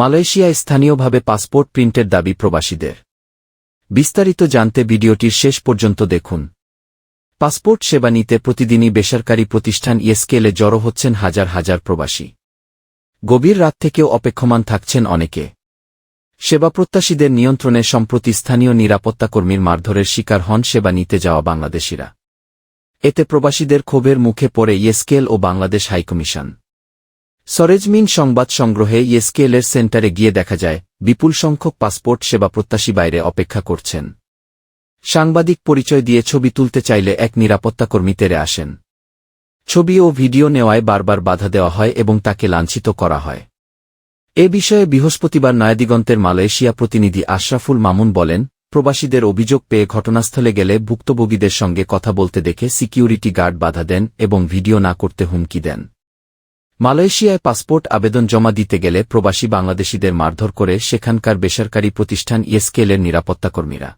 মালয়েশিয়ায় স্থানীয়ভাবে পাসপোর্ট প্রিন্টের দাবি প্রবাসীদের। বিস্তারিত জানতে ভিডিওটির শেষ পর্যন্ত দেখুন। পাসপোর্ট সেবা নিতে প্রতিদিনই বেসরকারি প্রতিষ্ঠান ইয়েস্কেলে জড়ো হচ্ছেন হাজার হাজার প্রবাসী। গভীর রাত থেকেও অপেক্ষমান থাকছেন অনেকে। সেবা প্রত্যাশীদের নিয়ন্ত্রণে সম্প্রতি স্থানীয় নিরাপত্তাকর্মীর মারধরের শিকার হন সেবা নিতে যাওয়া বাংলাদেশিরা। এতে প্রবাসীদের ক্ষোভের মুখে পড়ে ইয়েস্কেল ও বাংলাদেশ হাইকমিশন। সরেজমিন সংবাদ সংগ্রহে ইয়েস্কেলের সেন্টারে গিয়ে দেখা যায়, বিপুল সংখ্যক পাসপোর্ট সেবা প্রত্যাশী বাইরে অপেক্ষা করছেন। সাংবাদিক পরিচয় দিয়ে ছবি তুলতে চাইলে এক নিরাপত্তাকর্মী তেরে আসেন। ছবি ও ভিডিও নেওয়ায় বারবার বাধা দেওয়া হয় এবং তাকে লাঞ্ছিত করা হয়। এ বিষয়ে বৃহস্পতিবার নয়াদিগন্তের মালয়েশিয়া প্রতিনিধি আশরাফুল মামুন বলেন, প্রবাসীদের অভিযোগ পেয়ে ঘটনাস্থলে গেলে ভুক্তভোগীদের সঙ্গে কথা বলতে দেখে সিকিউরিটি গার্ড বাধা দেন এবং ভিডিও না করতে হুমকি দেন। মালয়েশিয়ায় পাসপোর্ট আবেদন জমা দিতে গেলে প্রবাসী বাংলাদেশিদের মারধর করে সেখানকার বেসরকারি প্রতিষ্ঠান ইয়েস্কেলের নিরাপত্তাকর্মীরা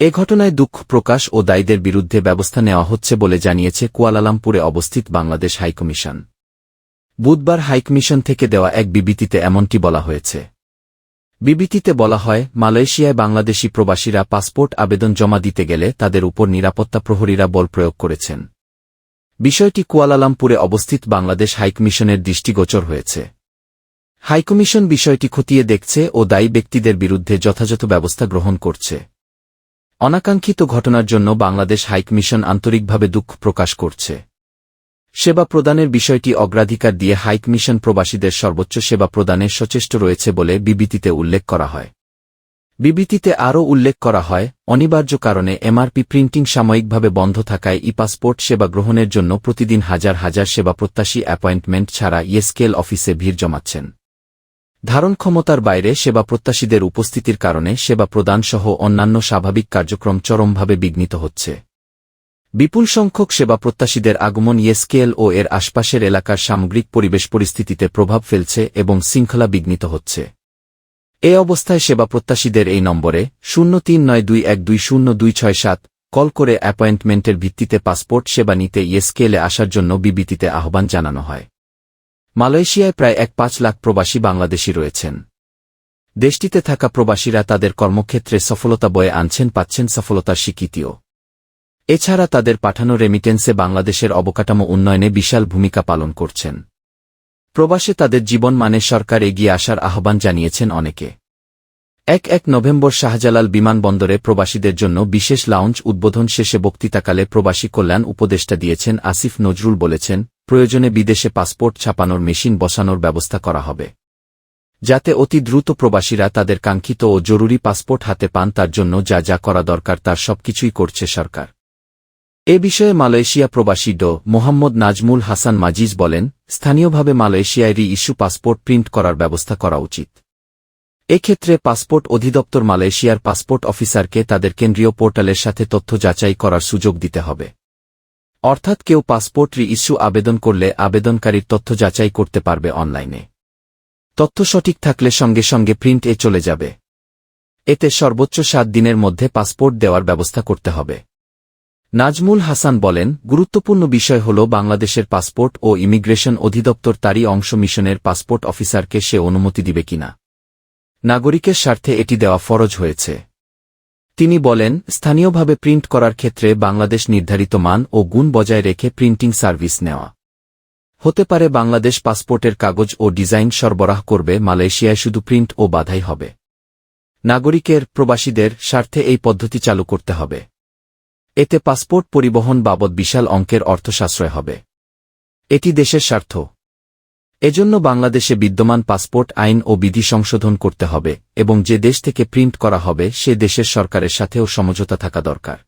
এ ঘটনায় দুঃখ প্রকাশ ও দায়ীদের বিরুদ্ধে ব্যবস্থা নেওয়া হচ্ছে বলে জানিয়েছে কুয়ালালামপুরে অবস্থিত বাংলাদেশ হাইকমিশন। বুধবার হাইকমিশন থেকে দেওয়া এক বিবৃতিতে এমনটি বলা হয়েছে। বিবৃতিতে বলা হয়, মালয়েশিয়ায় বাংলাদেশি প্রবাসীরা পাসপোর্ট আবেদন জমা দিতে গেলে তাদের উপর নিরাপত্তা প্রহরীরা বল প্রয়োগ করেছেন। বিষয়টি কুয়ালালামপুরে অবস্থিত বাংলাদেশ হাইকমিশনের দৃষ্টিগোচর হয়েছে। হাইকমিশন বিষয়টি খতিয়ে দেখছে ও দায়ী ব্যক্তিদের বিরুদ্ধে যথাযথ ব্যবস্থা গ্রহণ করছে। অনাকাঙ্ক্ষিত ঘটনার জন্য বাংলাদেশ হাইকমিশন আন্তরিকভাবে দুঃখ প্রকাশ করছে। সেবা প্রদানের বিষয়টি অগ্রাধিকার দিয়ে হাইকমিশন প্রবাসীদের সর্বোচ্চ সেবা প্রদানের সচেষ্ট রয়েছে বলে বিবৃতিতে উল্লেখ করা হয়। বিবৃতিতে আরও উল্লেখ করা হয়, অনিবার্য কারণে এমআরপি প্রিন্টিং সাময়িকভাবে বন্ধ থাকায় ই পাসপোর্ট সেবা গ্রহণের জন্য প্রতিদিন হাজার হাজার সেবা প্রত্যাশী অ্যাপয়েন্টমেন্ট ছাড়া ইয়েস্কেল অফিসে ভিড় জমাচ্ছেন। ধারণ ক্ষমতার বাইরে সেবা প্রত্যাশীদের উপস্থিতির কারণে সেবা প্রদানসহ অন্যান্য স্বাভাবিক কার্যক্রম চরমভাবে বিঘ্নিত হচ্ছে। বিপুল সংখ্যক সেবা প্রত্যাশীদের আগমন ইয়েস্কেল ও এর আশপাশের এলাকার সামগ্রিক পরিবেশ পরিস্থিতিতে প্রভাব ফেলছে এবং শৃঙ্খলা বিঘ্নিত হচ্ছে। এ অবস্থায় সেবা প্রত্যাশীদের এই নম্বরে শূন্য তিন নয় দুই এক দুই শূন্য দুই ছয় সাত কল করে অ্যাপয়েন্টমেন্টের ভিত্তিতে পাসপোর্ট সেবা নিতে ইয়েস্কেলে আসার জন্য বিবৃতিতে আহ্বান জানানো হয়। মালয়েশিয়ায় প্রায় এক পাঁচ লাখ প্রবাসী বাংলাদেশী রয়েছেন। দেশটিতে থাকা প্রবাসীরা তাদের কর্মক্ষেত্রে সফলতা বয়ে আনছেন, পাচ্ছেন সফলতার স্বীকৃতিও। এছাড়া তাদের পাঠানো রেমিটেন্সে বাংলাদেশের অবকাঠামো উন্নয়নে বিশাল ভূমিকা পালন করছেন। প্রবাসে তাদের জীবন মানে সরকার এগিয়ে আসার আহ্বান জানিয়েছেন অনেকে। এক এক নভেম্বর শাহজালাল বিমানবন্দরে প্রবাসীদের জন্য বিশেষ লাউঞ্জ উদ্বোধন শেষে বক্তৃতাকালে প্রবাসী কল্যাণ উপদেষ্টা দিয়েছেন আসিফ নজরুল বলেছেন, প্রয়োজনে বিদেশে পাসপোর্ট ছাপানোর মেশিন বসানোর ব্যবস্থা করা হবে। যাতে অতি দ্রুত প্রবাসীরা তাদের কাঙ্ক্ষিত ও জরুরি পাসপোর্ট হাতে পান তার জন্য যা যা করা দরকার তার সবকিছুই করছে সরকার। এ বিষয়ে মালয়েশিয়া প্রবাসী ড মোহাম্মদ নাজমুল হাসান মাজিজ বলেন, স্থানীয়ভাবে মালয়েশিয়ায় রি ইস্যু পাসপোর্ট প্রিন্ট করার ব্যবস্থা করা উচিত। এক্ষেত্রে পাসপোর্ট অধিদপ্তর মালয়েশিয়ার পাসপোর্ট অফিসারকে তাদের কেন্দ্রীয় পোর্টালের সাথে তথ্য যাচাই করার সুযোগ দিতে হবে। অর্থাৎ কেউ পাসপোর্ট রি ইস্যু আবেদন করলে আবেদনকারীর তথ্য যাচাই করতে পারবে অনলাইনে। তথ্য সঠিক থাকলে সঙ্গে সঙ্গে প্রিন্ট এ চলে যাবে। এতে সর্বোচ্চ সাত দিনের মধ্যে পাসপোর্ট দেওয়ার ব্যবস্থা করতে হবে। নাজমুল হাসান বলেন, গুরুত্বপূর্ণ বিষয় হল বাংলাদেশের পাসপোর্ট ও ইমিগ্রেশন অধিদপ্তর তারই অংশ মিশনের পাসপোর্ট অফিসারকে সে অনুমতি দিবে কিনা। নাগরিকের স্বার্থে এটি দেওয়া ফরজ হয়েছে। তিনি বলেন, স্থানীয়ভাবে প্রিন্ট করার ক্ষেত্রে বাংলাদেশ নির্ধারিত মান ও গুণ বজায় রেখে প্রিন্টিং সার্ভিস নেওয়া। হতে পারে বাংলাদেশ পাসপোর্টের কাগজ ও ডিজাইন সরবরাহ করবে, মালয়েশিয়ায় শুধু প্রিন্ট ও বাধাই হবে। নাগরিকের প্রবাসীদের স্বার্থে এই পদ্ধতি চালু করতে হবে। এতে পাসপোর্ট পরিবহন বাবদ বিশাল অঙ্কের অর্থ সাশ্রয় হবে। এটি দেশের স্বার্থ। এজন্য বাংলাদেশে বিদ্যমান পাসপোর্ট আইন ও বিধি সংশোধন করতে হবে এবং যে দেশ থেকে প্রিন্ট করা হবে সে দেশের সরকারের সাথেও সমঝোতা থাকা দরকার।